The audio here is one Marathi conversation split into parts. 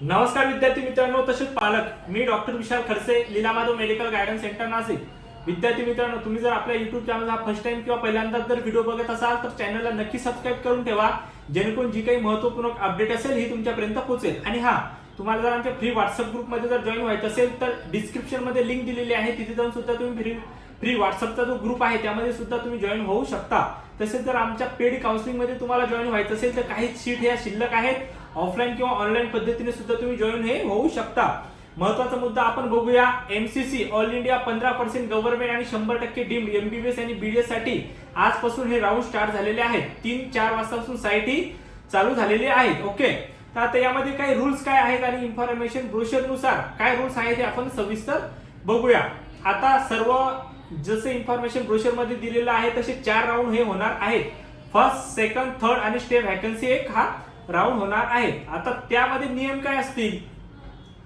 नमस्कार विद्यार्थी मित्रांनो तसेच पालक मी doctor Vishal Khadse Leela Madhav medical guidance centre Nashik. विद्यार्थी मित्रांनो तुम्ही जर आपल्या युट्यूब चॅनल हा फर्स्ट टाइम किंवा पहिल्यांदाच जर व्हिडिओ बघत असाल तर चॅनलला नक्की सबस्क्राईब करून ठेवा. जेणेकरून जी काही महत्त्वपूर्ण अपडेट असेल ही तुमच्यापर्यंत पोहोचेल. आणि हा तुम्हाला जर आमच्या फ्री व्हॉट्सअप ग्रुपमध्ये जर जॉईन व्हायचं असेल तर डिस्क्रिप्शनमध्ये लिंक दिलेली आहे. तिथे जाऊन सुद्धा तुम्ही फ्री फ्री व्हॉट्सअपचा जो ग्रुप आहे त्यामध्ये सुद्धा तुम्ही जॉईन होऊ शकता. तसेच जर आमच्या पेड काउन्सिलिंगमध्ये तुम्हाला जॉईन व्हायचं असेल तर काही सीट ह्या शिल्लक आहेत. ऑफलाईन किंवा ऑनलाईन पद्धतीने सुद्धा तुम्ही जॉईन हे होऊ शकता. महत्त्वाचा मुद्दा आपण बघूया एमसीसी ऑल इंडिया पंधरा पर्सेंट गव्हर्नमेंट आणि शंभर टक्के डीम्ड एमबीबीएस आणि बीडीएससाठी आजपासून हे राऊंड स्टार्ट झालेले आहेत. तीन चार वाजतापासून साईट ही चालू झालेली आहेत. ओके? तर आता यामध्ये काही रूल्स काय आहेत आणि इन्फॉर्मेशन ब्रोशरनुसार काय रूल्स आहेत हे आपण सविस्तर बघूया. आता सर्व जसे इन्फॉर्मेशन ब्रोशरमध्ये दिलेलं आहे तसे चार राऊंड हे होणार आहेत. फर्स्ट सेकंड थर्ड आणि स्टे व्हॅकन्सी एक हा राऊंड होणार आहे आता त्यामध्ये नियम काय असतील?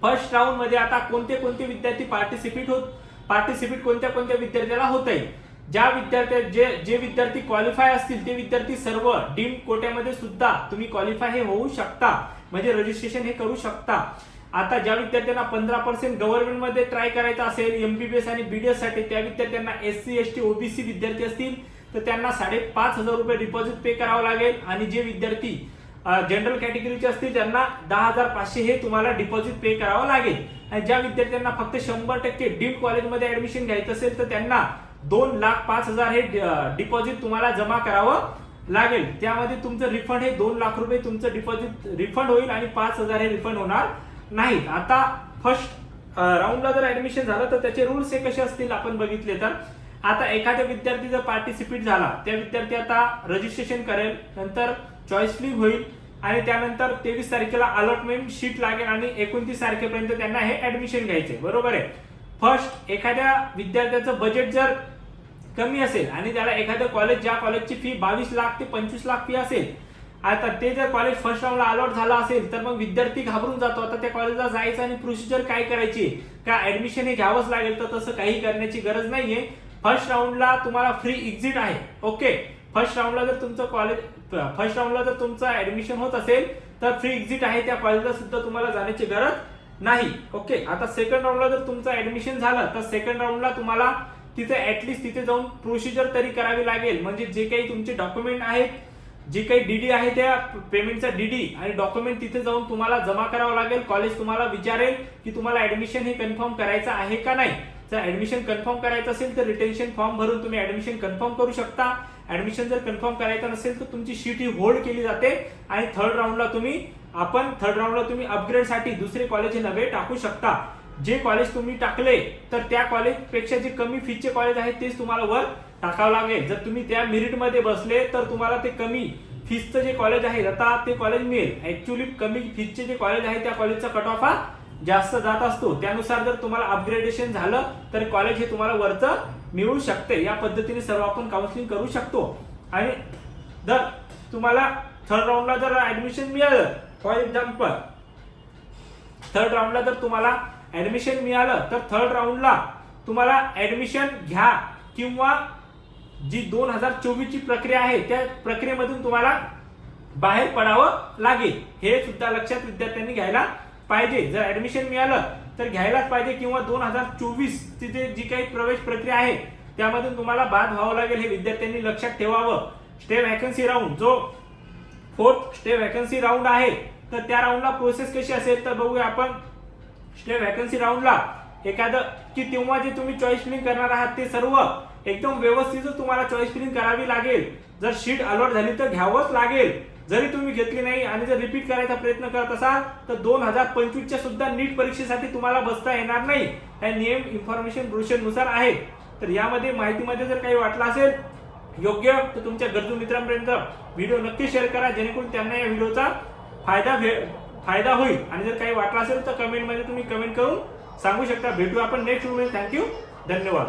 फर्स्ट राऊंडमध्ये आता कोणते कोणते विद्यार्थी पार्टिसिपेट होत पार्टिसिपेट कोणत्या कोणत्या विद्यार्थ्याला होत आहे ज्या विद्यार्थ्या जे जे विद्यार्थी क्वालिफाय असतील ते विद्यार्थी सर्व डीम कोट्यामध्ये सुद्धा तुम्ही क्वालिफाय हे होऊ शकता. म्हणजे रजिस्ट्रेशन हे करू शकता. आता ज्या विद्यार्थ्यांना पंधरा पर्सेंट गव्हर्नमेंटमध्ये ट्राय करायचं असेल एमबीबीएस आणि बीडीएससाठी त्या विद्यार्थ्यांना S C S T OBC विद्यार्थी असतील तर त्यांना साडेपाच हजार रुपये डिपॉझिट पे करावं लागेल. आणि जे विद्यार्थी जनरल कॅटेगरीचे असतील त्यांना दहा हजार पाचशे हे तुम्हाला डिपॉझिट पे करावं लागेल. आणि ज्या विद्यार्थ्यांना फक्त शंभर टक्के डीप कॉलेजमध्ये ऍडमिशन घ्यायचं असेल तर त्यांना दोन लाख पाच हजार हे डिपॉझिट तुम्हाला जमा करावं लागेल. त्यामध्ये तुमचं रिफंड हे दोन लाख रुपये तुमचं डिपॉझिट रिफंड होईल आणि पाच हजार हे रिफंड होणार नाहीत. आता फर्स्ट राऊंडला जर ऍडमिशन झालं तर त्याचे रूल्स हे कसे असतील आपण बघितले तर? आता एखाद्या विद्यार्थी जर पार्टिसिपेट झाला त्या विद्यार्थी आता रजिस्ट्रेशन करेल. नंतर चॉईस फ्लिप होईल. आणि त्यानंतर तेवीस तारखेला अलॉटमेंट शीट लागेल आणि एकोणतीस तारखेपर्यंत त्यांना हे ऍडमिशन घ्यायचे बरोबर आहे? फर्स्ट एखाद्या विद्यार्थ्याचं बजेट जर कमी असेल आणि त्याला एखादं कॉलेज ज्या कॉलेजची फी बावीस लाख ते पंचवीस लाख फी असेल आता ते जर कॉलेज फर्स्ट राऊंडला अलॉट झाला असेल तर मग विद्यार्थी घाबरून जातो. आता त्या कॉलेजला जायचं आणि प्रोसिजर काय करायची? का ऍडमिशन हे घ्यावंच लागेल? तर तसं काही करण्याची गरज नाहीये. फर्स्ट राऊंडला तुम्हाला फ्री एक्झिट आहे. ओके फर्स्ट राऊंडला जर तुमचं कॉलेज फर्स्ट राऊंडला जर तुमचं ऍडमिशन होत असेल तर फ्री एक्झिट आहे त्या कॉलेजला सुद्धा तुम्हाला जाण्याची गरज नाही. ओके आता सेकंड राऊंडला जर तुमचं ऍडमिशन झालं तर सेकंड राऊंडला तुम्हाला तिथे ऍटलीस्ट तिथे जाऊन प्रोसिजर तरी करावी लागेल. म्हणजे जे काही तुमचे डॉक्युमेंट आहेत जे काही डीडी आहे त्या पेमेंटचा डीडी आणि डॉक्युमेंट तिथे जाऊन तुम्हाला जमा करावं लागेल. कॉलेज तुम्हाला विचारेल की तुम्हाला ऍडमिशन हे कन्फर्म करायचं आहे का नाही. जर ऍडमिशन कन्फर्म करायचं असेल तर रिटेन्शन फॉर्म भरून तुम्ही ऍडमिशन कन्फर्म करू शकता. ऍडमिशन जर कन्फर्म करायचं नसेल तर तुमची शीट ही होल्ड केली जाते आणि थर्ड राऊंडला तुम्ही आपण थर्ड राऊंडला तुम्ही अपग्रेडसाठी दुसरे कॉलेज नवे टाकू शकता. जे कॉलेज तुम्ही टाकले तर त्या कॉलेजपेक्षा जे कमी फीचे कॉलेज आहे तेच तुम्हाला वर टाकावं लागेल. जर तुम्ही त्या मेरिटमध्ये बसले तर तुम्हाला ते कमी फीजचं जे कॉलेज आहे आता ते कॉलेज मिळेल. ऍक्च्युली कमी फीजचे जे कॉलेज आहे त्या कॉलेजचा कट ऑफ हा जास्त जात असतो त्यानुसार जर तुम्हाला अपग्रेडेशन झालं तर कॉलेज हे तुम्हाला वरचं मिळू शकते. या पद्धतीने सर्व आपण काउन्सिलिंग करू शकतो. आणि जर तुम्हाला थर्ड राऊंडला जर ऍडमिशन मिळालं फॉर एक्झाम्पल थर्ड राऊंडला जर तुम्हाला ऍडमिशन मिळालं तर थर्ड राऊंडला तुम्हाला ऍडमिशन घ्या किंवा जी दोन हजार चोवीसची प्रक्रिया आहे त्या प्रक्रियेमधून तुम्हाला बाहेर पडावं लागेल. हे सुद्धा लक्षात विद्यार्थ्यांनी घ्यायला पाहिजे. जर ऍडमिशन मिळालं तर घ्यायलाच पाहिजे किंवा दोन हजार चोवीस तिथे जी काही प्रवेश प्रक्रिया आहे त्यामधून तुम्हाला बाद व्हावं लागेल हे विद्यार्थ्यांनी लक्षात ठेवावं. स्टे व्हॅकन्सी राऊंड जो फोर्थ स्टे व्हॅकन्सी राऊंड आहे तर त्या राऊंडला प्रोसेस कशी असेल तर बघूया आपण. स्टे व्हॅकन्सी राऊंडला एखादं की तेव्हा जे तुम्ही चॉईस फिलिंग करणार आहात ते सर्व एकदम व्यवस्थित तुम्हाला चॉईस फिलिंग करावी लागेल जर शीट अलॉट झाली तर घ्यावंच लागेल. जरी तुम्ही घेतली नाही आणि जर रिपीट करायचा प्रयत्न करत असाल तर दोन हजार पंचवीसच्या सुद्धा नीट परीक्षेसाठी तुम्हाला बसता येणार नाही. हे नियम इन्फॉर्मेशन ब्रोशरनुसार आहे तर यामध्ये माहितीमध्ये जर काही वाटलं असेल योग्य तर तुमच्या गरजू मित्रांपर्यंत व्हिडिओ नक्की शेअर करा जेणेकरून त्यांना या व्हिडिओचा फायदा भे- फायदा होईल. आणि जर काही वाटलं असेल तर कमेंटमध्ये तुम्ही कमेंट करून सांगू शकता. भेटू आपण नेक्स्ट व्हिडिओ थँक्यू धन्यवाद.